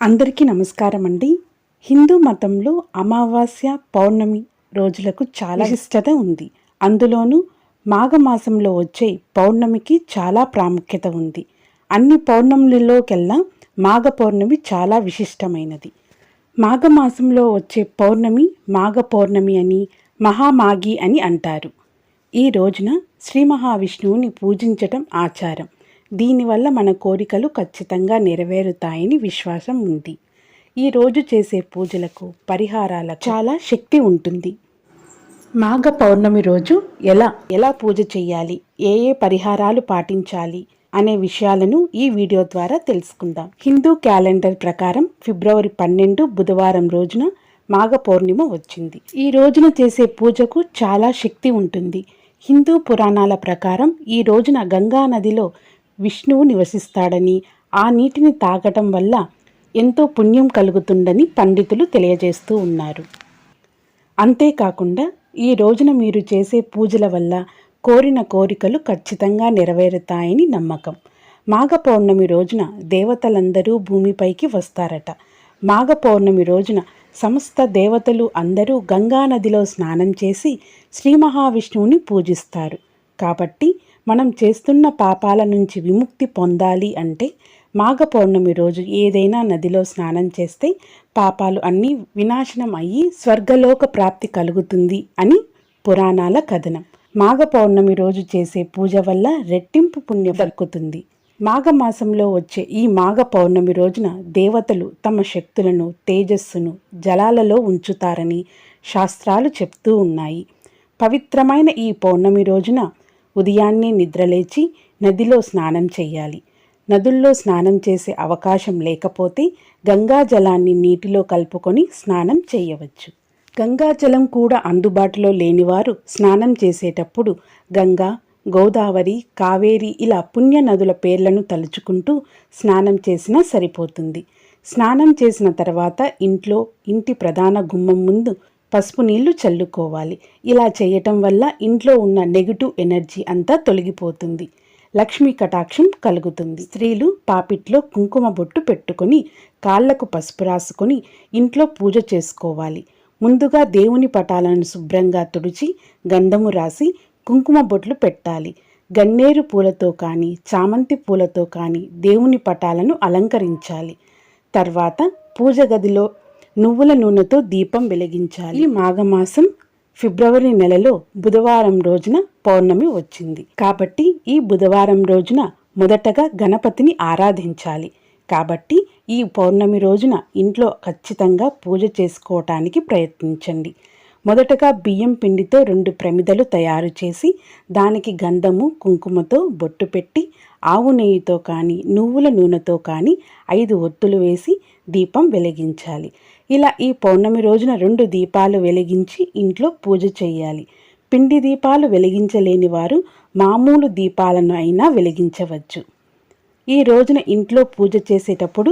అందరికీ నమస్కారం అండి. హిందూ మతంలో అమావాస్య పౌర్ణమి రోజులకు చాలా విశిష్టత ఉంది. అందులోనూ మాఘమాసంలో వచ్చే పౌర్ణమికి చాలా ప్రాముఖ్యత ఉంది. అన్ని పౌర్ణములలోకెల్లా మాఘ పౌర్ణమి చాలా విశిష్టమైనది. మాఘమాసంలో వచ్చే పౌర్ణమి మాఘ పౌర్ణమి అని మహామాగి అని అంటారు. ఈ రోజున శ్రీ మహావిష్ణువుని పూజించటం ఆచారం. దీనివల్ల మన కోరికలు ఖచ్చితంగా నెరవేరుతాయని విశ్వాసం ఉంది. ఈ రోజు చేసే పూజలకు పరిహారాలకు చాలా శక్తి ఉంటుంది. మాఘ పౌర్ణమి రోజు ఎలా ఎలా పూజ చేయాలి ఏ ఏ పరిహారాలు పాటించాలి అనే విషయాలను ఈ వీడియో ద్వారా తెలుసుకుందాం. హిందూ క్యాలెండర్ ప్రకారం ఫిబ్రవరి పన్నెండు బుధవారం రోజున మాఘ పౌర్ణిమ వచ్చింది. ఈ రోజున చేసే పూజకు చాలా శక్తి ఉంటుంది. హిందూ పురాణాల ప్రకారం ఈ రోజున గంగా నదిలో విష్ణువు నివసిస్తాడని ఆ నీటిని తాగటం వల్ల ఎంతో పుణ్యం కలుగుతుందని పండితులు తెలియజేస్తూ ఉన్నారు. అంతేకాకుండా ఈ రోజున మీరు చేసే పూజల వల్ల కోరిన కోరికలు ఖచ్చితంగా నెరవేరుతాయని నమ్మకం. మాఘ పౌర్ణమి రోజున దేవతలందరూ భూమిపైకి వస్తారట. మాఘ పౌర్ణమి రోజున సమస్త దేవతలు అందరూ గంగా నదిలో స్నానం చేసి శ్రీ మహావిష్ణువుని పూజిస్తారు. కాబట్టి మనం చేస్తున్న పాపాల నుంచి విముక్తి పొందాలి అంటే మాఘ పౌర్ణమి రోజు ఏదైనా నదిలో స్నానం చేస్తే పాపాలు అన్నీ వినాశనం అయ్యి స్వర్గలోక ప్రాప్తి కలుగుతుంది అని పురాణాల కథనం. మాఘ పౌర్ణమి రోజు చేసే పూజ వల్ల రెట్టింపు పుణ్యం దక్కుతుంది. మాఘమాసంలో వచ్చే ఈ మాఘ పౌర్ణమి రోజున దేవతలు తమ శక్తులను తేజస్సును జలాలలో ఉంచుతారని శాస్త్రాలు చెప్తూ ఉన్నాయి. పవిత్రమైన ఈ పౌర్ణమి రోజున ఉదయాన్నే నిద్రలేచి నదిలో స్నానం చేయాలి నదుల్లో స్నానం చేసే అవకాశం లేకపోతే గంగాజలాన్ని నీటిలో కలుపుకొని స్నానం చేయవచ్చు గంగాజలం కూడా అందుబాటులో లేనివారు స్నానం చేసేటప్పుడు గంగా గోదావరి కావేరి ఇలా పుణ్య నదుల పేర్లను తలుచుకుంటూ స్నానం చేసినా సరిపోతుంది. స్నానం చేసిన తర్వాత ఇంట్లో ఇంటి ప్రధాన గుమ్మం ముందు పసుపు నీళ్ళు చల్లుకోవాలి. ఇలా చేయటం వల్ల ఇంట్లో ఉన్న నెగిటివ్ ఎనర్జీ అంతా తొలగిపోతుంది. లక్ష్మీ కటాక్షం కలుగుతుంది. స్త్రీలు పాపిట్లో కుంకుమ బొట్టు పెట్టుకొని కాళ్ళకు పసుపు రాసుకొని ఇంట్లో పూజ చేసుకోవాలి. ముందుగా దేవుని పటాలను శుభ్రంగా తుడిచి గంధము రాసి కుంకుమ బొట్లు పెట్టాలి. గన్నేరు పూలతో కానీ చామంతి పూలతో కానీ దేవుని పటాలను అలంకరించాలి. తర్వాత పూజ గదిలో నువ్వుల నూనెతో దీపం వెలిగించాలి. ఈ మాఘమాసం ఫిబ్రవరి నెలలో బుధవారం రోజున పౌర్ణమి వచ్చింది. కాబట్టి ఈ బుధవారం రోజున మొదటగా గణపతిని ఆరాధించాలి. కాబట్టి ఈ పౌర్ణమి రోజున ఇంట్లో ఖచ్చితంగా పూజ చేసుకోవటానికి ప్రయత్నించండి. మొదటగా బియ్యం పిండితో రెండు ప్రమిదలు తయారు చేసి దానికి గంధము కుంకుమతో బొట్టు పెట్టి ఆవు నెయ్యితో కానీ నువ్వుల నూనెతో కానీ ఐదు ఒత్తులు వేసి దీపం వెలిగించాలి. ఇలా ఈ పౌర్ణమి రోజున రెండు దీపాలు వెలిగించి ఇంట్లో పూజ చేయాలి. పిండి దీపాలు వెలిగించలేని వారు మామూలు దీపాలను అయినా వెలిగించవచ్చు. ఈ రోజున ఇంట్లో పూజ చేసేటప్పుడు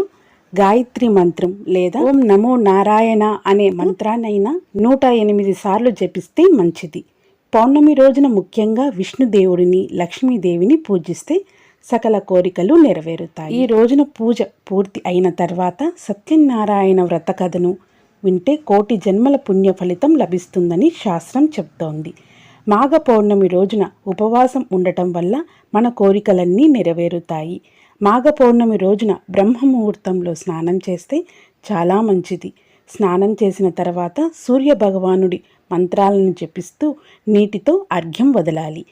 గాయత్రి మంత్రం లేదా ఓం నమో నారాయణ అనే మంత్రాన్నైనా నూట ఎనిమిది సార్లు జపిస్తే మంచిది. పౌర్ణమి రోజున ముఖ్యంగా విష్ణుదేవుడిని లక్ష్మీదేవిని పూజిస్తే సకల కోరికలు నెరవేరుతాయి. ఈ రోజున పూజ పూర్తి అయిన తర్వాత సత్యనారాయణ వ్రత కథను వింటే కోటి జన్మల పుణ్య ఫలితం లభిస్తుందని శాస్త్రం చెప్తోంది. మాఘ పౌర్ణమి రోజున ఉపవాసం ఉండటం వల్ల మన కోరికలన్నీ నెరవేరుతాయి. మాఘ పౌర్ణమి రోజున బ్రహ్మముహూర్తంలో స్నానం చేస్తే చాలా మంచిది. స్నానం చేసిన తర్వాత సూర్య భగవానుడి మంత్రాలను జపిస్తూ నీటితో అర్ఘ్యం వదలాలి.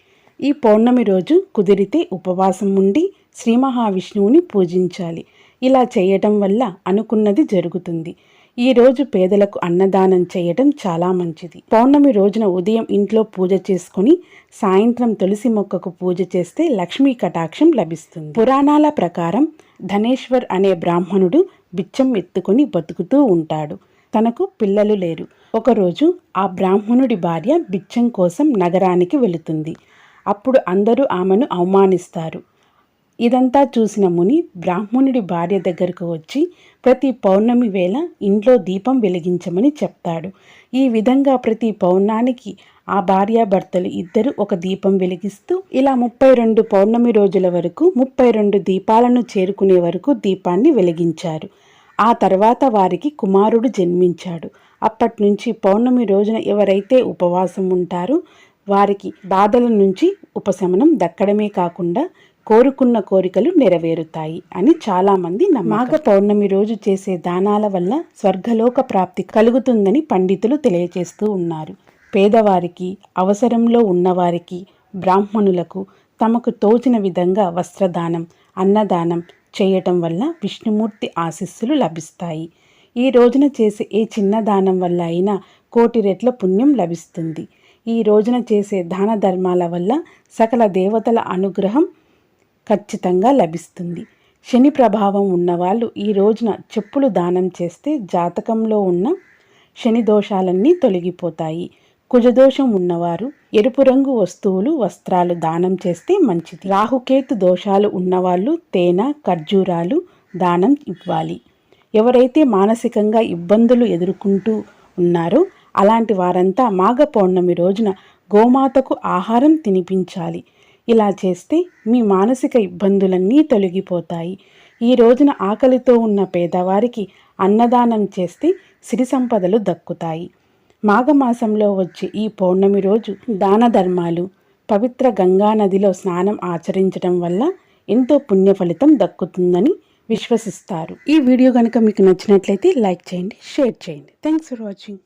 ఈ పౌర్ణమి రోజు కుదిరితే ఉపవాసం ఉండి శ్రీ మహావిష్ణువుని పూజించాలి. ఇలా చేయటం వల్ల అనుకున్నది జరుగుతుంది. ఈ రోజు పేదలకు అన్నదానం చేయటం చాలా మంచిది. పౌర్ణమి రోజున ఉదయం ఇంట్లో పూజ చేసుకుని సాయంత్రం తులసి మొక్కకు పూజ చేస్తే లక్ష్మీ కటాక్షం లభిస్తుంది. పురాణాల ప్రకారం ధనేశ్వర్ అనే బ్రాహ్మణుడు బిచ్చం ఎత్తుకుని బతుకుతూ ఉంటాడు. తనకు పిల్లలు లేరు. ఒకరోజు ఆ బ్రాహ్మణుడి భార్య బిచ్చం కోసం నగరానికి వెళుతుంది. అప్పుడు అందరూ ఆమెను అవమానిస్తారు. ఇదంతా చూసిన ముని బ్రాహ్మణుడి భార్య దగ్గరకు వచ్చి ప్రతి పౌర్ణమి వేళ ఇంట్లో దీపం వెలిగించమని చెప్తాడు. ఈ విధంగా ప్రతి పౌర్ణానికి ఆ భార్యాభర్తలు ఇద్దరు ఒక దీపం వెలిగిస్తూ ఇలా ముప్పై రెండు పౌర్ణమి రోజుల వరకు ముప్పై రెండు దీపాలను చేరుకునే వరకు దీపాన్ని వెలిగించారు. ఆ తర్వాత వారికి కుమారుడు జన్మించాడు. అప్పటి నుంచి పౌర్ణమి రోజున ఎవరైతే ఉపవాసం ఉంటారో వారికి బాధల నుంచి ఉపశమనం దక్కడమే కాకుండా కోరుకున్న కోరికలు నెరవేరుతాయి అని చాలామంది మాఘ పౌర్ణమి రోజు చేసే దానాల వల్ల స్వర్గలోక ప్రాప్తి కలుగుతుందని పండితులు తెలియజేస్తూ ఉన్నారు. పేదవారికి అవసరంలో ఉన్నవారికి బ్రాహ్మణులకు తమకు తోచిన విధంగా వస్త్రదానం అన్నదానం చేయటం వల్ల విష్ణుమూర్తి ఆశీస్సులు లభిస్తాయి. ఈ రోజున చేసే ఏ చిన్న దానం వల్ల అయినా కోటి రెట్ల పుణ్యం లభిస్తుంది. ఈ రోజున చేసే దాన ధర్మాల వల్ల సకల దేవతల అనుగ్రహం ఖచ్చితంగా లభిస్తుంది. శని ప్రభావం ఉన్నవాళ్ళు ఈ రోజున చెప్పులు దానం చేస్తే జాతకంలో ఉన్న శని దోషాలన్నీ తొలగిపోతాయి. కుజదోషం ఉన్నవారు ఎరుపు రంగు వస్తువులు వస్త్రాలు దానం చేస్తే మంచిది. రాహుకేతు దోషాలు ఉన్నవాళ్ళు తేనె ఖర్జూరాలు దానం ఇవ్వాలి. ఎవరైతే మానసికంగా ఇబ్బందులు ఎదుర్కొంటూ ఉన్నారో అలాంటి వారంతా మాఘ పౌర్ణమి రోజున గోమాతకు ఆహారం తినిపించాలి. ఇలా చేస్తే మీ మానసిక ఇబ్బందులన్నీ తొలగిపోతాయి. ఈ రోజున ఆకలితో ఉన్న పేదవారికి అన్నదానం చేస్తే సిరి సంపదలు దక్కుతాయి. మాఘమాసంలో వచ్చే ఈ పౌర్ణమి రోజు దాన ధర్మాలు పవిత్ర గంగా నదిలో స్నానం ఆచరించడం వల్ల ఎంతో పుణ్య ఫలితం దక్కుతుందని విశ్వసిస్తారు. ఈ వీడియో కనుక మీకు నచ్చినట్లయితే లైక్ చేయండి షేర్ చేయండి. Thanks for watching.